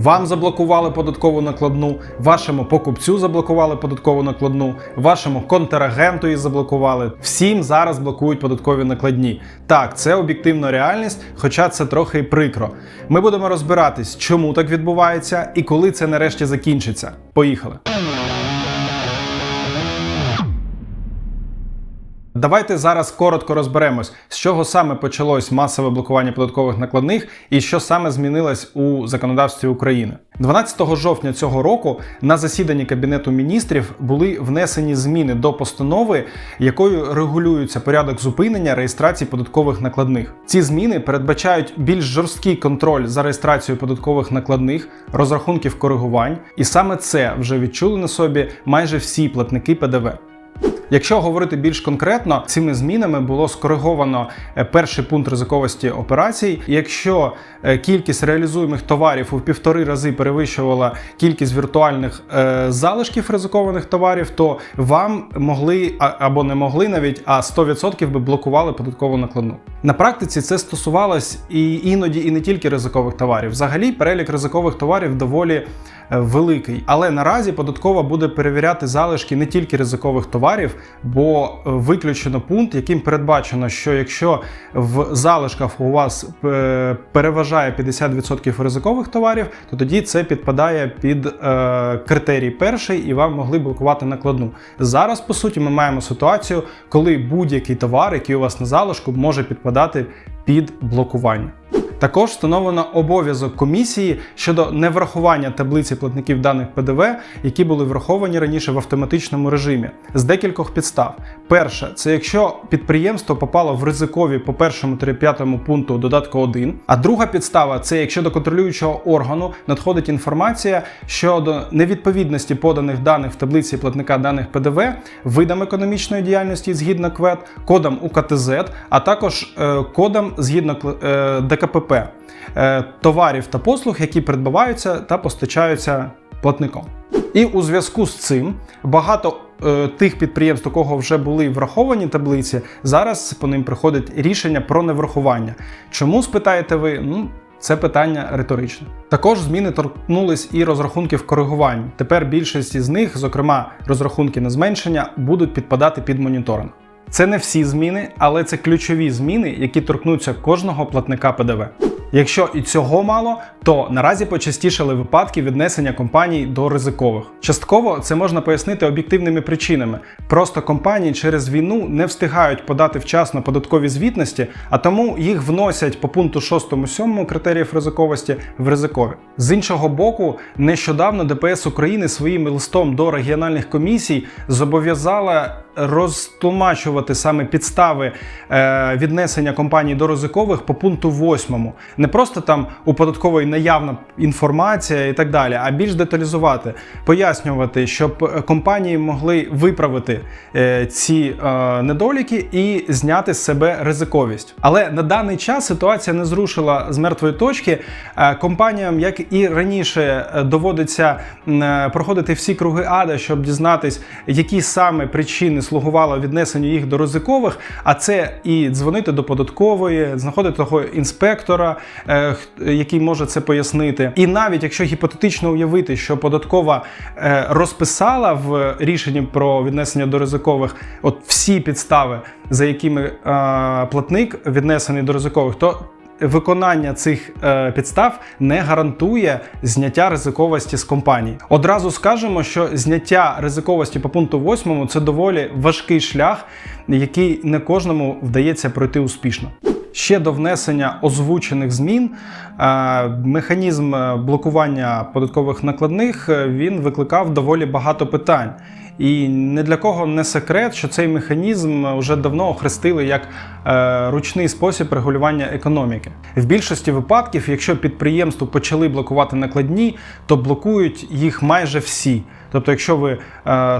Вам заблокували податкову накладну, вашому покупцю заблокували податкову накладну, вашому контрагенту її заблокували. Всім зараз блокують податкові накладні. Так, це об'єктивна реальність, хоча це трохи і прикро. Ми будемо розбиратись, чому так відбувається і коли це нарешті закінчиться. Поїхали. Давайте зараз коротко розберемось, з чого саме почалось масове блокування податкових накладних і що саме змінилось у законодавстві України. 12 жовтня цього року на засіданні Кабінету міністрів були внесені зміни до постанови, якою регулюється порядок зупинення реєстрації податкових накладних. Ці зміни передбачають більш жорсткий контроль за реєстрацією податкових накладних, розрахунків коригувань, і саме це вже відчули на собі майже всі платники ПДВ. Якщо говорити більш конкретно, цими змінами було скориговано е, перший пункт ризиковості операцій. Якщо е, кількість реалізуємих товарів у півтори рази перевищувала кількість віртуальних е, залишків ризикованих товарів, то вам могли або не могли навіть, а 100% би блокували податкову накладну. На практиці це стосувалось і іноді і не тільки ризикових товарів. Взагалі, перелік ризикових товарів доволі великий. Але наразі податкова буде перевіряти залишки не тільки ризикових товарів, бо е, виключено пункт, яким передбачено, що якщо в залишках у вас е, переважає 50% ризикових товарів, то тоді це підпадає під е, критерій перший і вам могли блокувати накладну. Зараз, по суті, ми маємо ситуацію, коли будь-який товар, який у вас на залишку, може підпадати під блокування. Також встановлено обов'язок комісії щодо неврахування таблиці платників даних ПДВ, які були враховані раніше в автоматичному режимі, з декількох підстав. Перше, це якщо підприємство попало в ризикові по першому та п'ятому пункту додатку 1. А друга підстава це якщо до контролюючого органу надходить інформація щодо невідповідності поданих даних в таблиці платника даних ПДВ, видам економічної діяльності згідно КВЕД, кодом УКТЗ, а також е, кодом згідно е, ДКПП е, товарів та послуг, які придбаваються та постачаються платником. І у зв'язку з цим багато е, тих підприємств, у кого вже були враховані таблиці, зараз по ним приходить рішення про неврахування. Чому спитаєте ви? Ну, це питання риторичне. Також зміни торкнулись і розрахунків коригувань. Тепер більшість із них, зокрема розрахунки на зменшення, будуть підпадати під моніторинг. Це не всі зміни, але це ключові зміни, які торкнуться кожного платника ПДВ. Якщо і цього мало, то наразі почастішали випадки віднесення компаній до ризикових. Частково це можна пояснити об'єктивними причинами. Просто компанії через війну не встигають подати вчасно податкові звітності, а тому їх вносять по пункту 6-7 критеріїв ризиковості в ризикові. З іншого боку, нещодавно ДПС України своїм листом до регіональних комісій зобов'язала розтлумачувати саме підстави е, віднесення компаній до ризикових по пункту 8. Не просто там у податкової наявна інформація і так далі, а більш деталізувати, пояснювати, щоб компанії могли виправити е, ці е, недоліки і зняти з себе ризиковість. Але на даний час ситуація не зрушила з мертвої точки. Е, компаніям, як і раніше, е, доводиться е, проходити всі круги ада, щоб дізнатись, які саме причини слугувало віднесенню їх до ризикових. А це і дзвонити до податкової, знаходити того інспектора, е, який може це пояснити. І навіть якщо гіпотетично уявити, що податкова е, розписала в рішенні про віднесення до ризикових от всі підстави, за якими е, платник віднесений до ризикових, то Виконання цих е, підстав не гарантує зняття ризиковості з компаній. Одразу скажемо, що зняття ризиковості по пункту 8 це доволі важкий шлях, який не кожному вдається пройти успішно. Ще до внесення озвучених змін е, механізм е, блокування податкових накладних е, він викликав доволі багато питань. І не для кого не секрет, що цей механізм вже давно охрестили як ручний спосіб регулювання економіки. В більшості випадків, якщо підприємство почали блокувати накладні, то блокують їх майже всі. Тобто, якщо ви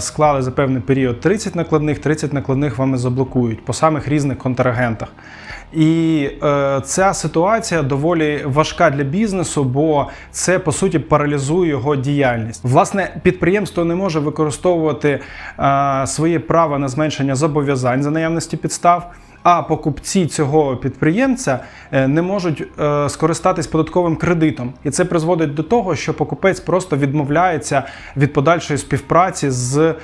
склали за певний період 30 накладних, 30 накладних вами заблокують по самих різних контрагентах. І е, ця ситуація доволі важка для бізнесу, бо це по суті паралізує його діяльність. Власне, підприємство не може використовувати е, своє право на зменшення зобов'язань за наявності підстав. а покупці цього підприємця е, не можуть е, скористатись податковим кредитом. І це призводить до того, що покупець просто відмовляється від подальшої співпраці з е,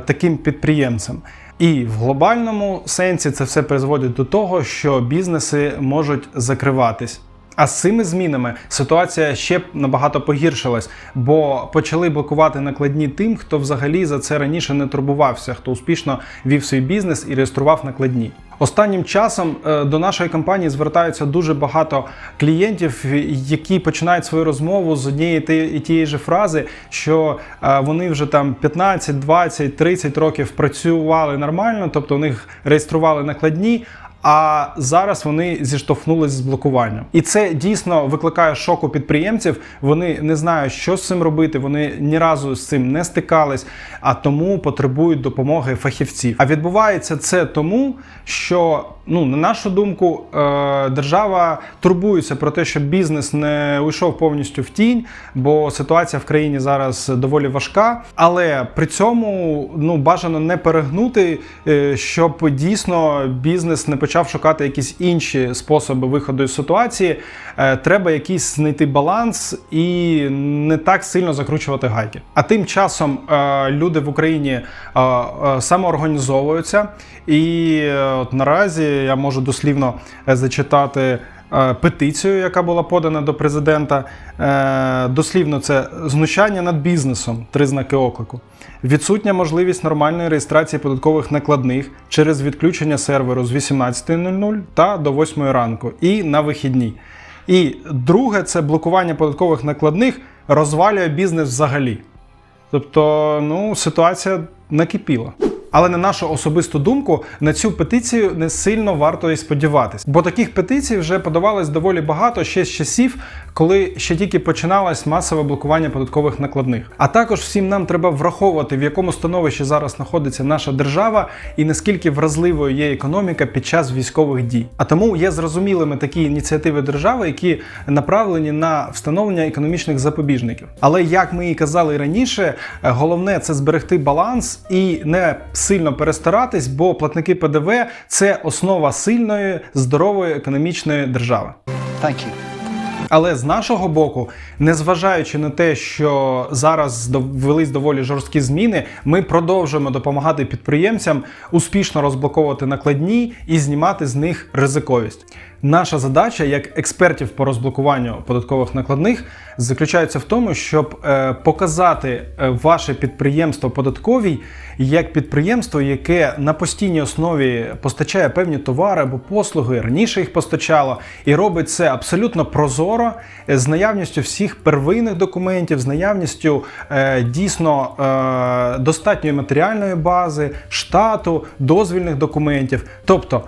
таким підприємцем. І в глобальному сенсі це все призводить до того, що бізнеси можуть закриватись. А з цими змінами ситуація ще набагато погіршилась, бо почали блокувати накладні тим, хто взагалі за це раніше не турбувався, хто успішно вів свій бізнес і реєстрував накладні. Останнім часом е, до нашої компанії звертаються дуже багато клієнтів, які починають свою розмову з однієї і тієї ж фрази, що е, вони вже там 15, 20, 30 років працювали нормально, тобто у них реєстрували накладні. А зараз вони зіштовхнулись з блокуванням, і це дійсно викликає шок у підприємців. Вони не знають, що з цим робити. Вони ні разу з цим не стикались, а тому потребують допомоги фахівців. А відбувається це тому, що ну на нашу думку, е, держава турбується про те, щоб бізнес не уйшов повністю в тінь, бо ситуація в країні зараз доволі важка. Але при цьому ну бажано не перегнути, е, щоб дійсно бізнес не почав шукати якісь інші способи виходу із ситуації. Е, Треба якийсь знайти баланс і не так сильно закручувати гайки. А тим часом люди в Україні самоорганізовуються, і от наразі я можу дослівно е, зачитати. е, Петицію, яка була подана до президента, Е, дослівно це знущання над бізнесом, три знаки оклику. Відсутня можливість нормальної реєстрації податкових накладних через відключення серверу з 18.00 та до 8 ранку і на вихідні. І друге це блокування податкових накладних розвалює бізнес взагалі. Тобто, ну, ситуація накипіла. Але на нашу особисту думку, на цю петицію не сильно варто і сподіватись, бо таких петицій вже подавалось доволі багато ще з часів, коли ще тільки починалось масове блокування податкових накладних. А також всім нам треба враховувати, в якому становищі зараз знаходиться наша держава і наскільки вразливою є економіка під час військових дій. А тому є зрозумілими такі ініціативи держави, які направлені на встановлення економічних запобіжників. Але як ми і казали раніше, головне це зберегти баланс і не сильно перестаратись, бо платники ПДВ це основа сильної, здорової економічної держави. Thank. Але з нашого боку, незважаючи на те, що зараз ввелись доволі жорсткі зміни, ми продовжуємо допомагати підприємцям успішно розблоковувати накладні і знімати з них ризиковість. Наша задача як експертів по розблокуванню податкових накладних заключається в тому, щоб е, показати е, ваше підприємство податковій як підприємство, яке на постійній основі постачає певні товари або послуги, раніше їх постачало, і робить це абсолютно прозоро, е, з наявністю всіх первинних документів, з наявністю дійсно достатньої матеріальної бази, штату, дозвільних документів. Тобто,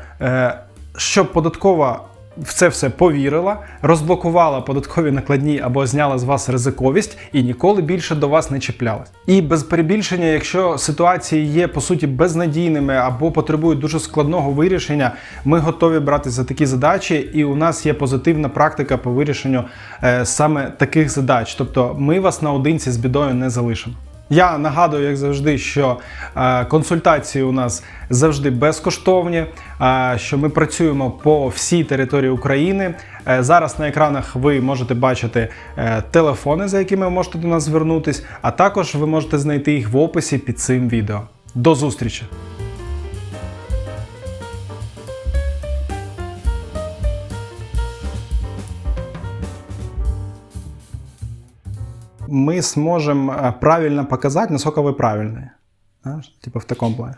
щоб податкова в це все повірила, розблокувала податкові накладні або зняла з вас ризиковість і ніколи більше до вас не чіплялась. І без перебільшення, якщо ситуації є по суті безнадійними або потребують дуже складного вирішення, ми готові брати за такі задачі, і у нас є позитивна практика по вирішенню е, саме таких задач. Тобто, ми вас наодинці з бідою не залишимо. Я нагадую, як завжди, що е, консультації у нас завжди безкоштовні, е, що ми працюємо по всій території України. Е, зараз на екранах ви можете бачити телефони, за якими ви можете до нас звернутись, а також ви можете знайти їх в описі під цим відео. До зустрічі! мы сможем э, правильно показать, насколько вы правильные. Знаешь, Типа в таком плане.